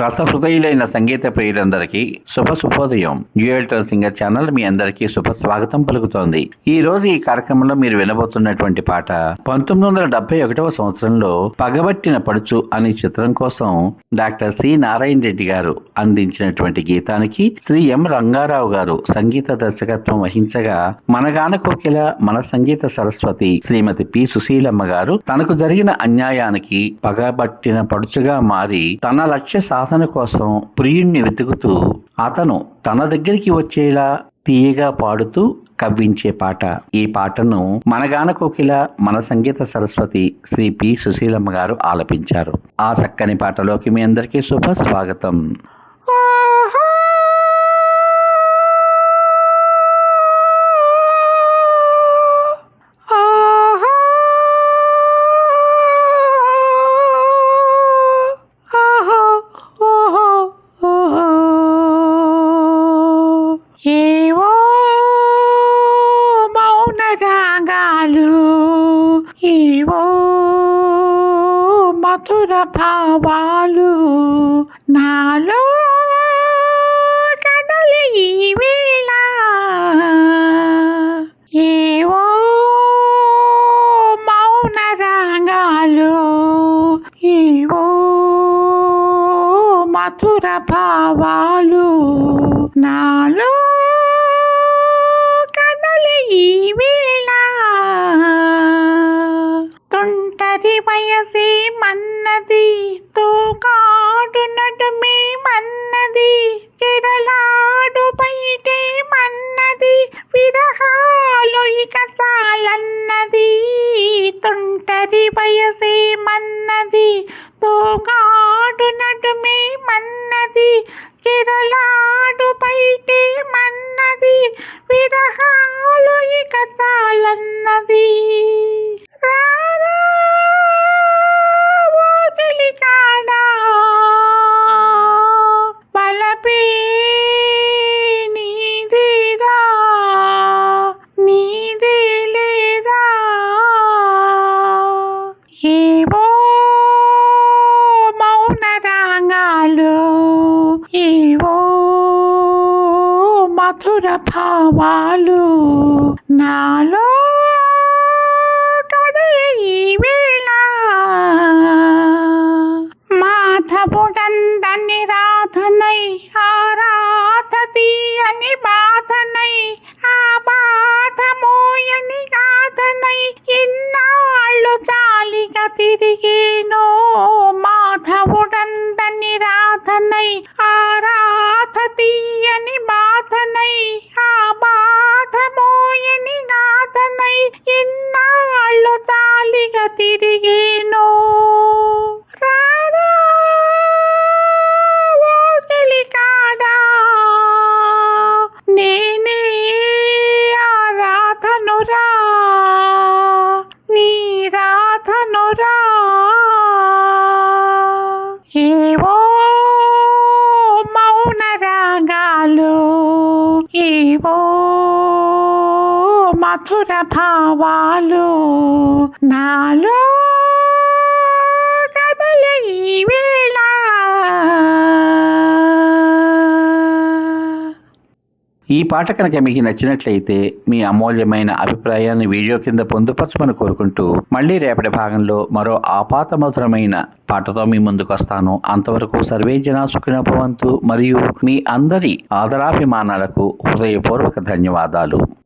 రసహృదయులైన సంగీత ప్రియులందరికీ శుభ శుభోదయం. డ్యూయల్టల్ singer channel మీ అందరికీ శుభ స్వాగతం పలుకుతోంది. ఈ రోజు ఈ కార్యక్రమంలో మీరు వినబోతున్నటువంటి పాట పంతొమ్మిది వందల డెబ్బై ఒకటవ సంవత్సరంలో పగబట్టిన పడుచు అనే చిత్రం కోసం డాక్టర్ సి నారాయణ రెడ్డి గారు అందించినటువంటి గీతానికి శ్రీ ఎం రంగారావు గారు సంగీత దర్శకత్వం వహించగా మనగాన కోకిల మన సంగీత సరస్వతి శ్రీమతి పి సుశీలమ్మ గారు తనకు జరిగిన అన్యాయానికి పగబట్టిన పడుచుగా మారి తన లక్ష్య సాధన కోసం ప్రియుణ్ణి వెతుకుతూ అతను తన దగ్గరికి వచ్చేలా తీయగా పాడుతూ కవ్వించే పాట. ఈ పాటను మనగాన కోకిల మన సంగీత సరస్వతి శ్రీ పి సుశీలమ్మ గారు ఆలపించారు. ఆ చక్కని పాటలోకి మీ అందరికీ శుభ స్వాగతం. ఇవో మధుర భావాలు నాలో కదలి వేళ. ఏవో మౌన రాగాలు ఏవో మధుర భావాలు నా తో తూకాడు నడుమే మన్నది. చిరలాడు బయటే మన్నది. విరహాలు ఇక చాలన్నది. తుంటరి వయసే మన్నది. మధుర భావాలు నాలో కదలి మాధవుడందని రాధనై ఆరాధతి అని బాధనై ఆ బాధమోయని గాధనై గాథనై ఇన్నాళ్ళు జాలిగా తిరిగేనో. మాధవుడందని రాధనై మధుర భావాలు నాలో కదలి ఈ వేళ. ఈ పాట కనుక మీకు నచ్చినట్లయితే మీ అమూల్యమైన అభిప్రాయాన్ని వీడియో కింద పొందుపరచమని కోరుకుంటూ మళ్ళీ రేపటి భాగంలో మరో ఆపాత మధురమైన పాటతో మీ ముందుకు వస్తాను. అంతవరకు సర్వే జన సుఖినభవంతు మరియు మీ అందరి ఆదరాభిమానాలకు హృదయపూర్వక ధన్యవాదాలు.